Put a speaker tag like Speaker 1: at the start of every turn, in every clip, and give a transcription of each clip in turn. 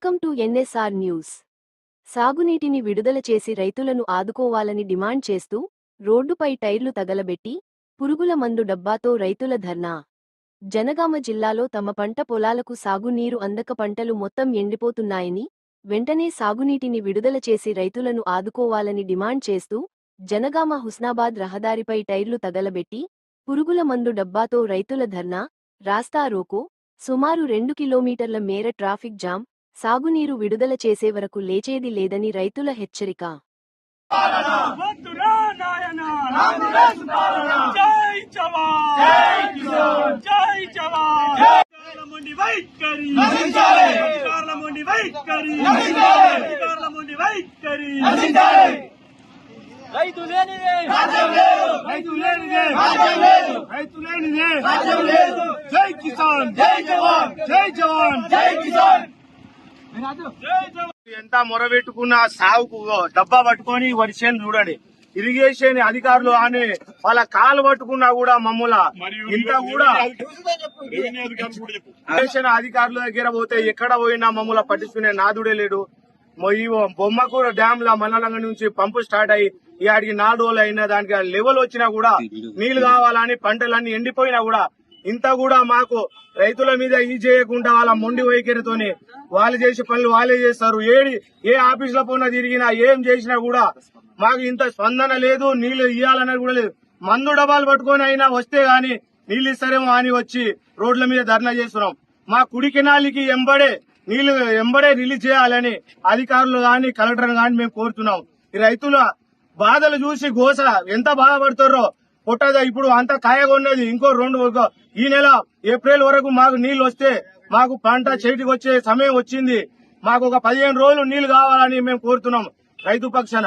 Speaker 1: Welcome to NSR news. సాగునీటిని విడుదల చేసి రైతులను ఆదుకోవాలని డిమాండ్ చేస్తూ రోడ్డుపై టైర్లు తగలబెట్టి పురుగుల మందు డబ్బాతో రైతుల ధర్నా. జనగామ జిల్లాలో తమ పంట పొలాలకు సాగునీరు అందక పంటలు మొత్తం ఎండిపోతున్నాయని వెంటనే సాగునీటిని విడుదల చేసి రైతులను ఆదుకోవాలని డిమాండ్ చేస్తూ జనగామ హుస్నాబాద్ రహదారిపై టైర్లు తగలబెట్టి పురుగుల మందు డబ్బాతో రైతుల ధర్నా రాస్తా రోకో సుమారు రెండు కిలోమీటర్ల మేర ట్రాఫిక్ జామ్ సాగునీరు విడుదల చేసే వరకు లేచేది లేదని రైతుల హెచ్చరిక.
Speaker 2: జై రైతు లేనిదే రైతు లేనిదే రైతు లేనిదే కిసాన్ జై జవాన్ జై జవాన్ జై కిసాన్.
Speaker 3: ఎంత మొరబెట్టుకున్న సాగుకు డబ్బా పట్టుకొని వర్షం చూడండి. ఇరిగేషన్ అధికారులు అని వాళ్ళ కాలు పట్టుకున్నా కూడా మమ్మల. ఇంత కూడా ఇరిగేషన్ అధికారుల దగ్గర పోతే ఎక్కడ పోయినా మమ్మల్ని పట్టించుకునే నాదుడే లేడు. ఈ బొమ్మకూర డ్యామ్ ల మండలంగా నుంచి పంపు స్టార్ట్ అయ్యి ఈ ఆడికి నాలుగు రోజులు అయినా దానికి లెవెల్ వచ్చినా కూడా నీళ్ళు కావాలని పంటలన్నీ ఎండిపోయినా కూడా ఇంత కూడా మాకు రైతుల మీద ఈ చేయకుండా వాళ్ళ మొండి వైఖరితోని వాళ్ళు చేసే పనులు వాళ్ళే చేస్తారు. ఏడి ఏ ఆఫీసుల పోయినా తిరిగినా ఏం చేసినా కూడా మాకు ఇంత స్పందన లేదు నీళ్ళు ఇవ్వాలన్నది కూడా లేదు. మందు డబ్బాలు పట్టుకొని అయినా వస్తే గాని నీళ్ళు ఇస్తారేమో అని వచ్చి రోడ్ల మీద ధర్నా చేస్తున్నాం. మా కుడి కెనాలికి ఎంబడే నీళ్ళు ఎంబడే రిలీజ్ చేయాలని అధికారులు గాని కలెక్టర్ గాని మేము కోరుతున్నాం. ఈ రైతుల బాధలు చూసి గోస ఎంత బాధపడుతారో పుట్టదా ఇప్పుడు అంత కాయగా ఉన్నది ఇంకో రెండు ఈ నెల ఏప్రిల్ వరకు మాకు నీళ్ళు వస్తే మాకు పంట చేతికి వచ్చే సమయం వచ్చింది. మాకు ఒక పదిహేను రోజులు నీళ్ళు కావాలని మేము కోరుతున్నాం రైతు పక్షాన.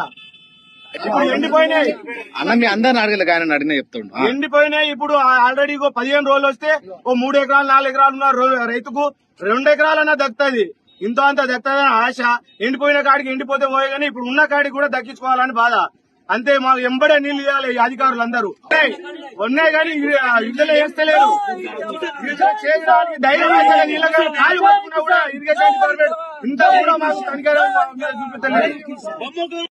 Speaker 3: ఇప్పుడు ఎండిపోయినాయి.
Speaker 4: అన్న మీ అందరిని అడగలే కానీ అడిగినా చెప్తాడు.
Speaker 3: ఎండిపోయినాయి. ఇప్పుడు ఆల్రెడీ ఇంకో పదిహేను రోజులు వస్తే ఓ మూడు ఎకరాలు నాలుగు ఎకరాలు ఉన్న రైతుకు రెండు ఎకరాలన్నా దక్కుతుంది. ఇంత అంత దక్కుతుందని ఆశ. ఎండిపోయిన కాడికి ఎండిపోతే పోయే కానీ ఇప్పుడు ఉన్న కాడికి కూడా దక్కించుకోవాలని బాధ. అంతే మా ఎంబడే నీళ్ళు ఇవ్వాలి అధికారులు అందరూ ఉన్నాయి. ఉన్నాయి కానీ విడుదల వేస్తలేరు ఇరిగేషన్ చేయడానికి ధైర్యం నీళ్ళ కాలు పట్టుకున్నా కూడా ఇరిగేషన్ డిపార్ట్మెంట్ ఇంత కూడా మాకు కనికరం చూపించలేదు